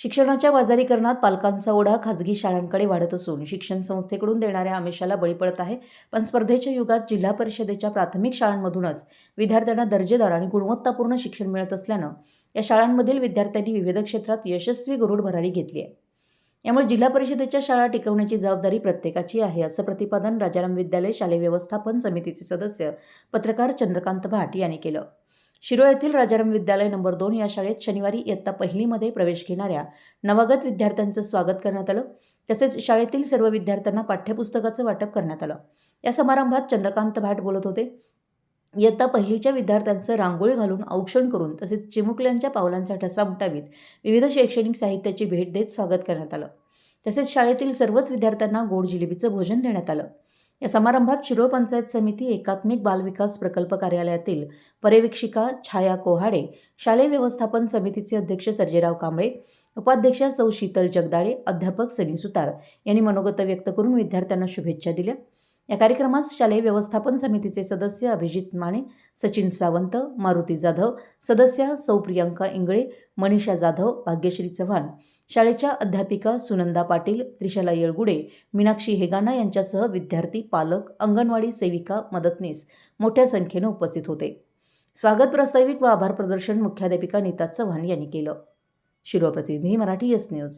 शिक्षणाच्या बाजारीकरणात पालकांचा ओढा खाजगी शाळांकडे वाढत असून शिक्षण संस्थेकडून देणाऱ्या आमिषाला बळी पडत आहे. पण स्पर्धेच्या युगात जिल्हा परिषदेच्या प्राथमिक शाळांमधूनच विद्यार्थ्यांना दर्जेदार आणि गुणवत्तापूर्ण शिक्षण मिळत असल्यानं या शाळांमधील विद्यार्थ्यांनी विविध क्षेत्रात यशस्वी गरुड भरारी घेतली आहे. यामुळे जिल्हा परिषदेच्या शाळा टिकवण्याची जबाबदारी प्रत्येकाची आहे असं प्रतिपादन राजाराम विद्यालय शालेय व्यवस्थापन समितीचे सदस्य पत्रकार चंद्रकांत भाट यांनी केलं. शिरोळ येथील राजाराम विद्यालय नंबर दोन या शाळेत शनिवारी इयत्ता पहिलीमध्ये प्रवेश घेणाऱ्या नवागत विद्यार्थ्यांचं स्वागत करण्यात आलं. तसेच शाळेतील सर्व विद्यार्थ्यांना पाठ्यपुस्तकाचं वाटप करण्यात आलं. या समारंभात चंद्रकांत भाट बोलत होते. इयत्ता पहिलीच्या विद्यार्थ्यांचं रांगोळी घालून औक्षण करून तसेच चिमुकल्यांच्या पावलांचा ठसा उमटावीत विविध शैक्षणिक साहित्याची भेट देत स्वागत करण्यात आलं. तसेच शाळेतील सर्वच विद्यार्थ्यांना गोड जिलेबीचं भोजन देण्यात आलं. या समारंभात शिरोळ पंचायत समिती एकात्मिक बालविकास प्रकल्प कार्यालयातील पर्यवेक्षिका छाया कोहाडे शालेय व्यवस्थापन समितीचे अध्यक्ष सर्जेराव कांबळे उपाध्यक्षा सौ शीतल जगदाळे अध्यापक सनी सुतार यांनी मनोगत व्यक्त करून विद्यार्थ्यांना शुभेच्छा दिल्या. या कार्यक्रमास शालेय व्यवस्थापन समितीचे सदस्य अभिजित माने सचिन सावंत मारुती जाधव सदस्या सौ प्रियांका इंगळे मनीषा जाधव भाग्यश्री चव्हाण शाळेच्या अध्यापिका सुनंदा पाटील त्रिशाला येळगुडे मीनाक्षी हेगाना यांच्यासह विद्यार्थी पालक अंगणवाडी सेविका मदतनीस मोठ्या संख्येनं उपस्थित होते. स्वागत प्रास्ताविक व आभार प्रदर्शन मुख्याध्यापिका नीता चव्हाण यांनी केलं. शिरोप्रतिनिधी मराठी यस न्यूज.